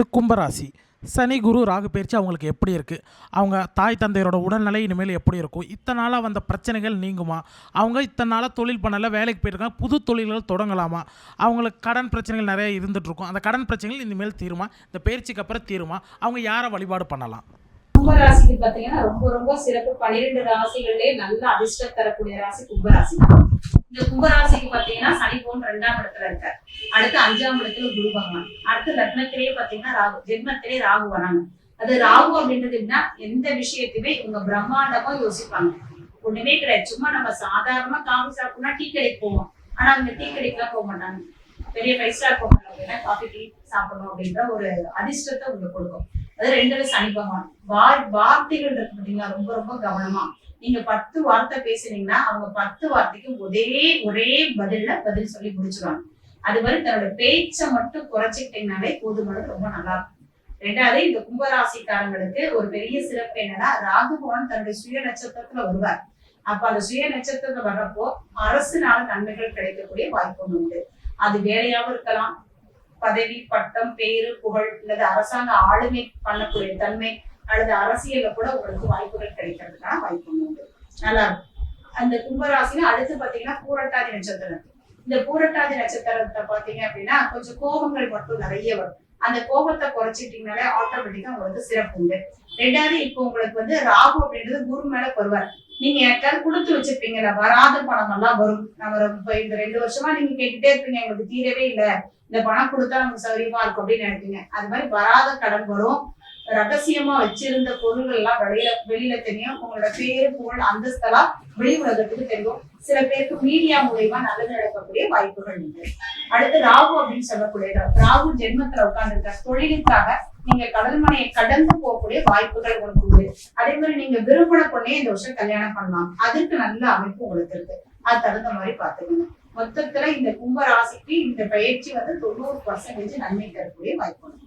கும்பராசி. சனி குரு ராகு பயிற்சி அவங்களுக்கு எப்படி இருக்குது அவங்க தாய் தந்தையரோட உடல்நிலை இனிமேல் எப்படி இருக்கும்? இத்தனை நாளாக வந்த பிரச்சனைகள் நீங்குமா? அவங்க இத்தனை நாளாக தொழில் பண்ணல வேலைக்கு போயிருக்காங்க புது தொழில்கள் தொடங்கலாமா? அவங்களுக்கு கடன் பிரச்சனைகள் நிறைய இருந்துகிட்ருக்கும் அந்த கடன் பிரச்சனைகள் இனிமேல் தீருமா? இந்த பயிற்சிக்கு அப்புறம் தீருமா? அவங்க யாரை வழிபாடு பண்ணலாம்? ராசிக்கு பாத்தீங்கன்னா ரொம்ப ரொம்ப சிறப்பு. பன்னிரெண்டு ராசிகள்லயே நல்ல அதிர்ஷ்டம் தரக்கூடிய ராசி கும்பராசி. இந்த கும்பராசிக்கு பாத்தீங்கன்னா சனி போன் ரெண்டாம் இடத்துல இருக்காரு. அடுத்து அஞ்சாம் இடத்துல குரு பகவான். அடுத்து லக்னத்திலேயே பாத்தீங்கன்னா ராகு ஜென்மத்திலே ராகு வராங்க. அது ராகு அப்படின்றது எப்படின்னா எந்த விஷயத்தையுமே இவங்க பிரம்மாண்டமா யோசிப்பாங்க. ஒண்ணுமே கிடையாது. சும்மா நம்ம சாதாரணமா காஃபி சாப்பிட்டோம்னா டீ கடைக்கு போவோம். ஆனா அவங்க டீ கடைக்குலாம் போக மாட்டாங்க. பெரிய ஃபைவ் ஸ்டார் போகணும் அப்படின்னா காஃபி டீ சாப்பிடணும் அப்படின்ற ஒரு அதிர்ஷ்டத்தை உங்களுக்கு கொடுக்கும். அது ரெண்டுல சனிபகவான் வார் வார்த்தைகள் இருக்கு பார்த்தீங்களா? ரொம்ப ரொம்ப கவனமா. நீங்க பத்து வார்த்தை பேசுனீங்கன்னா அவங்க பத்து வார்த்தைக்கு ஒரே ஒரே பதில்ல பதில் சொல்லி முடிச்சிருவாங்க. அது மாதிரி தன்னோட பேச்சை மட்டும் குறைச்சிக்கிட்டீங்கனாலே போதுமானது ரொம்ப நல்லா இருக்கும். ரெண்டாவது இந்த கும்பராசிக்காரங்களுக்கு ஒரு பெரிய சிறப்பு என்னன்னா ராகுபவன் தன்னுடைய சுய நட்சத்திரத்துல வருவார். அப்ப அந்த சுய நட்சத்திரத்துல வர்றப்போ அரசுனால நன்மைகள் கிடைக்கக்கூடிய வாய்ப்பு ஒண்ணு உண்டு. அது வேலையாவும் இருக்கலாம். பதவி பட்டம் பேரு புகழ் அல்லது அரசாங்க ஆளுமை பண்ணக்கூடிய தன்மை அல்லது அரசியல்ல கூட உங்களுக்கு வாய்ப்புகள் கிடைக்கிறதுக்கான வாய்ப்பு உண்டு. நல்லா இருக்கும். அந்த கும்பராசினா அடுத்து பாத்தீங்கன்னா பூரட்டாதி நட்சத்திரம். இந்த பூரட்டாதி நட்சத்திரத்தை பாத்தீங்க அப்படின்னா கொஞ்சம் கோபங்கள் மட்டும் நிறைய வரும். அந்த கோபத்தை குறைச்சிட்டீங்கனாலே ஆட்டோமேட்டிக்கா உங்களுக்கு சிறப்பு உண்டு. ரெண்டாவது இப்போ உங்களுக்கு வந்து ராகு அப்படின்றது குரு மேல வருவார் நீங்க யாருக்காவது கொடுத்து வச்சிருப்பீங்கல்ல வராத பணம் எல்லாம் வரும். நம்ம ரொம்ப இந்த ரெண்டு வருஷமா நீங்க கேட்டுட்டே இருப்பீங்க எங்களுக்கு தீரவே இல்லை. இந்த பணம் கொடுத்தா நமக்கு சௌரியமா இருக்கும் அப்படின்னு நினைப்பீங்க. அது மாதிரி வராத கடன் வரும். ரகசியமா வச்சிருந்த பொருள்கள் எல்லாம் வெளியில வெளியில தெரியும். உங்களோட பேரு புகழ் அந்தஸ்தெல்லாம் வெளி உலகத்துக்கு தெரியும். சில பேருக்கு மீடியா மூலயமா நல்லது நடக்கக்கூடிய வாய்ப்புகள் உண்டு. அடுத்து ராகு அப்படின்னு சொல்லக்கூடிய ராகு ஜென்மத்துல உட்கார்ந்து தொழிலுக்காக நீங்க கடல்மனையை கடந்து போகக்கூடிய வாய்ப்புகள் உங்களுக்கு உண்டு. அதே மாதிரி நீங்க விரும்பின பொண்ணே இந்த வருஷம் கல்யாணம் பண்ணலாம். அதுக்கு நல்ல அமைப்பு உங்களுக்கு இருக்கு. அது தகுந்த மாதிரி பாத்துக்கணும் மொத்தத்துல இந்த கும்ப ராசிக்கு இந்த பயிற்சி வந்து தொண்ணூறு பர்சன்டேஜ் நன்மை தரக்கூடிய வாய்ப்பு உண்டு.